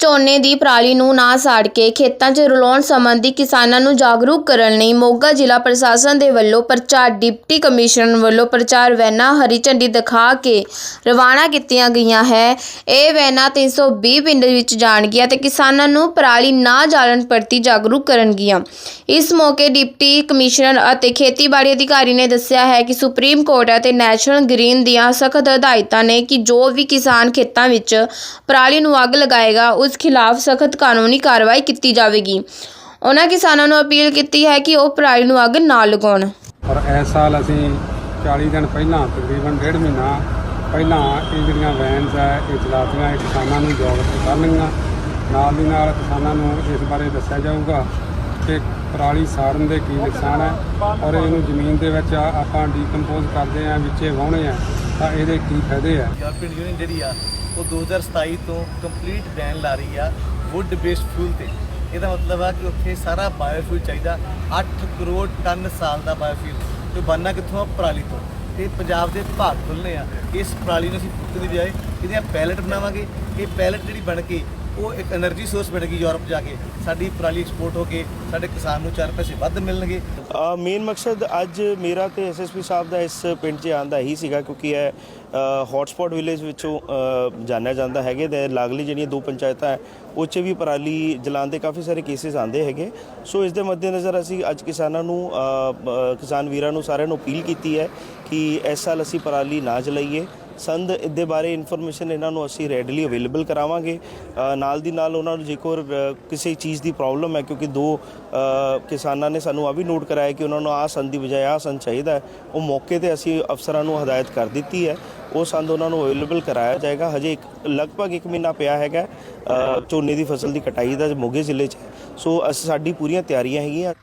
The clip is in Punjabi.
ਝੋਨੇ ਦੀ ਪਰਾਲੀ ਨੂੰ ਨਾ ਸਾੜ ਕੇ ਖੇਤਾਂ 'ਚ ਰਲਾਉਣ ਸੰਬੰਧੀ ਕਿਸਾਨਾਂ ਨੂੰ ਜਾਗਰੂਕ ਕਰਨ ਲਈ ਮੋਗਾ ਜ਼ਿਲ੍ਹਾ ਪ੍ਰਸ਼ਾਸਨ ਦੇ ਵੱਲੋਂ ਪ੍ਰਚਾਰ ਡਿਪਟੀ ਕਮਿਸ਼ਨਰ ਵੱਲੋਂ ਪ੍ਰਚਾਰ ਵੈਨਾਂ ਹਰੀ ਝੰਡੀ ਦਿਖਾ ਕੇ ਰਵਾਨਾ ਕੀਤੀਆਂ ਗਈਆਂ ਹੈ। ਇਹ ਵੈਨਾਂ 320 ਪਿੰਡ ਵਿੱਚ ਜਾਣਗੀਆਂ ਤੇ ਕਿਸਾਨਾਂ ਨੂੰ ਪਰਾਲੀ ਨਾ ਜਾਲਣ ਪ੍ਰਤੀ ਜਾਗਰੂਕ ਕਰਨਗੀਆਂ। ਇਸ ਮੌਕੇ ਡਿਪਟੀ ਕਮਿਸ਼ਨਰ ਅਤੇ ਖੇਤੀਬਾੜੀ ਅਧਿਕਾਰੀ ਨੇ ਦੱਸਿਆ ਹੈ ਕਿ ਸੁਪਰੀਮ ਕੋਰਟ ਅਤੇ ਨੈਸ਼ਨਲ ਗ੍ਰੀਨ ਦੀਆਂ ਸਖਤ ਹਦਾਇਤਾਂ ਨੇ ਕਿ ਜੋ ਵੀ ਕਿਸਾਨ ਖੇਤਾਂ ਵਿੱਚ ਪਰਾਲੀ ਨੂੰ ਅੱਗ ਲਗਾਏਗਾ, ਉਸ ਖਿਲਾਫ ਸਖਤ ਕਾਨੂੰਨੀ ਕਾਰਵਾਈ ਕੀਤੀ ਜਾਵੇਗੀ। ਉਹਨਾਂ ਕਿਸਾਨਾਂ ਨੂੰ ਅਪੀਲ ਕੀਤੀ ਹੈ ਕਿ ਉਹ ਪਰਾਲੀ ਨੂੰ ਅੱਗ ਨਾ ਲਗਾਉਣ। ਔਰ ਇਸ ਸਾਲ ਅਸੀਂ 40 ਦਿਨ ਪਹਿਲਾਂ, ਤਕਰੀਬਨ ਡੇਢ ਮਹੀਨਾ ਪਹਿਲਾਂ ਇਹ ਜਿਹੜੀਆਂ ਵੈਨਸ ਹੈ, ਇਹ ਚਲਾਤੀਆਂ, ਇਹ ਕਿਸਾਨਾਂ ਨੂੰ ਜਾਗਰੂਕ ਕਰਨਗੀਆਂ ਨਾਲ ਦੀ ਨਾਲ ਕਿਸਾਨਾਂ ਨੂੰ ਇਸ ਬਾਰੇ ਦੱਸਿਆ ਜਾਊਗਾ ਕਿ ਪਰਾਲੀ ਸਾੜਨ ਦੇ ਕੀ ਨੁਕਸਾਨ ਹੈ। ਔਰ ਇਹਨੂੰ ਜ਼ਮੀਨ ਦੇ ਵਿੱਚ ਆ- ਆਪਾਂ ਡੀਕੰਪੋਜ਼ ਕਰਦੇ ਆ ਵਿੱਚੇ ਵਾਹੁਣੇ ਆ ਤਾਂ ਇਹਦੇ ਕੀ ਫਾਇਦੇ ਆ? ਯੂਰਪੀਅਨ ਯੂਨੀਅਨ ਜਿਹੜੀ ਆ, ਉਹ 2027 ਤੋਂ ਕੰਪਲੀਟ ਬੈਨ ਲਾ ਰਹੀ ਆ ਵੁੱਡ ਬੇਸਡ ਫਿਊਲ ਤੇ। ਇਹਦਾ ਮਤਲਬ ਆ ਕਿ ਉੱਥੇ ਸਾਰਾ ਬਾਇਓਫਿਊਲ ਚਾਹੀਦਾ 8 ਕਰੋੜ ਟਨ ਸਾਲ ਦਾ ਬਾਇਓਫਿਊਲ ਤੇ ਬਣਨਾ ਕਿੱਥੋਂ ਆ? ਪਰਾਲੀ ਤੋਂ। ਤੇ ਪੰਜਾਬ ਦੇ ਭਾਗ ਖੁੱਲ੍ਹਣੇ ਆ। ਇਸ ਪਰਾਲੀ ਨੂੰ ਅਸੀਂ ਫੁੱਕ ਦੀ ਬਜਾਏ ਇਹਦੀਆਂ ਪੈਲਟ ਬਣਾਵਾਂਗੇ। ਇਹ ਪੈਲਟ ਜਿਹੜੀ ਬਣ ਕੇ ਉਹ ਇੱਕ એનર્ਜੀ ਸੋਰਸ ਬਣੇਗੀ ਯੂਰਪ ਜਾ ਕੇ। ਸਾਡੀ ਪਰਾਲੀ ਐਕਸਪੋਰਟ ਹੋ ਕੇ ਸਾਡੇ ਕਿਸਾਨ ਨੂੰ ਚਾਰ ਪੈਸੇ ਵੱਧ ਮਿਲਣਗੇ। ਮੇਨ ਮਕਸਦ ਅੱਜ ਮੇਰਾ ਤੇ ਐਸਐਸਪੀ ਸਾਹਿਬ ਦਾ ਇਸ ਪਿੰਡ 'ਚ ਆਉਣ ਦਾ ਹੀ ਸੀਗਾ ਕਿਉਂਕਿ ਇਹ ਹੌਟਸਪੌਟ ਵਿਲੇਜ ਵਿੱਚੋਂ ਜਾਣਿਆ ਜਾਂਦਾ ਹੈਗੇ। ਤੇ ਲਾਗਲੀ ਜਿਹੜੀਆਂ ਦੋ ਪੰਚਾਇਤਾਂ ਹੈ, ਉਹ 'ਚ ਵੀ ਪਰਾਲੀ ਜਲਾਉਣ ਦੇ ਕਾਫੀ ਸਾਰੇ ਕੇਸਿਸ ਆਉਂਦੇ ਹੈਗੇ। ਸੋ ਇਸ ਦੇ ਮੱਦੇਨਜ਼ਰ ਅਸੀਂ ਅੱਜ ਕਿਸਾਨਾਂ ਨੂੰ ਕਿਸਾਨ ਵੀਰਾਂ ਨੂੰ ਸਾਰਿਆਂ ਨੂੰ ਅਪੀਲ ਕੀਤੀ ਹੈ ਕਿ ਇਸ ਸਾਲ ਅਸੀਂ ਪਰਾਲੀ ਨਾ ਜਲਾਈਏ। ਸੰਦ ਦੇ ਬਾਰੇ ਇਨਫੋਰਮੇਸ਼ਨ ਇਹਨਾਂ ਨੂੰ ਅਸੀਂ ਰੈਡਲੀ ਅਵੇਲੇਬਲ ਕਰਾਵਾਂਗੇ। ਨਾਲ ਦੀ ਨਾਲ ਉਹਨਾਂ ਨੂੰ ਜੇਕਰ ਕਿਸੇ ਚੀਜ਼ ਦੀ ਪ੍ਰੋਬਲਮ ਹੈ, ਕਿਉਂਕਿ ਦੋ ਕਿਸਾਨਾਂ ਨੇ ਸਾਨੂੰ ਆ ਵੀ ਨੋਟ ਕਰਾਇਆ ਕਿ ਉਹਨਾਂ ਨੂੰ ਆਹ ਸੰਦ ਦੀ ਬਜਾਏ ਆਹ ਸੰਦ ਚਾਹੀਦਾ ਹੈ। ਉਹ ਮੌਕੇ ਤੇ ਅਸੀਂ ਅਫਸਰਾਂ ਨੂੰ ਹਦਾਇਤ ਕਰ ਦਿੱਤੀ ਹੈ। ਉਹ ਸੰਦ ਉਹਨਾਂ ਨੂੰ ਅਵੇਲੇਬਲ ਕਰਾਇਆ ਜਾਏਗਾ। ਹਜੇ ਇੱਕ, ਲਗਭਗ 1 ਮਹੀਨਾ ਪਿਆ ਹੈਗਾ। ਝੋਨੇ ਦੀ ਫਸਲ ਦੀ ਕਟਾਈ ਦਾ ਮੋਗੇ ਜ਼ਿਲ੍ਹੇ 'ਚ ਸੋ ਅਸੀਂ, ਸਾਡੀ ਪੂਰੀਆਂ ਤਿਆਰੀਆਂ ਹੈਗੀਆਂ।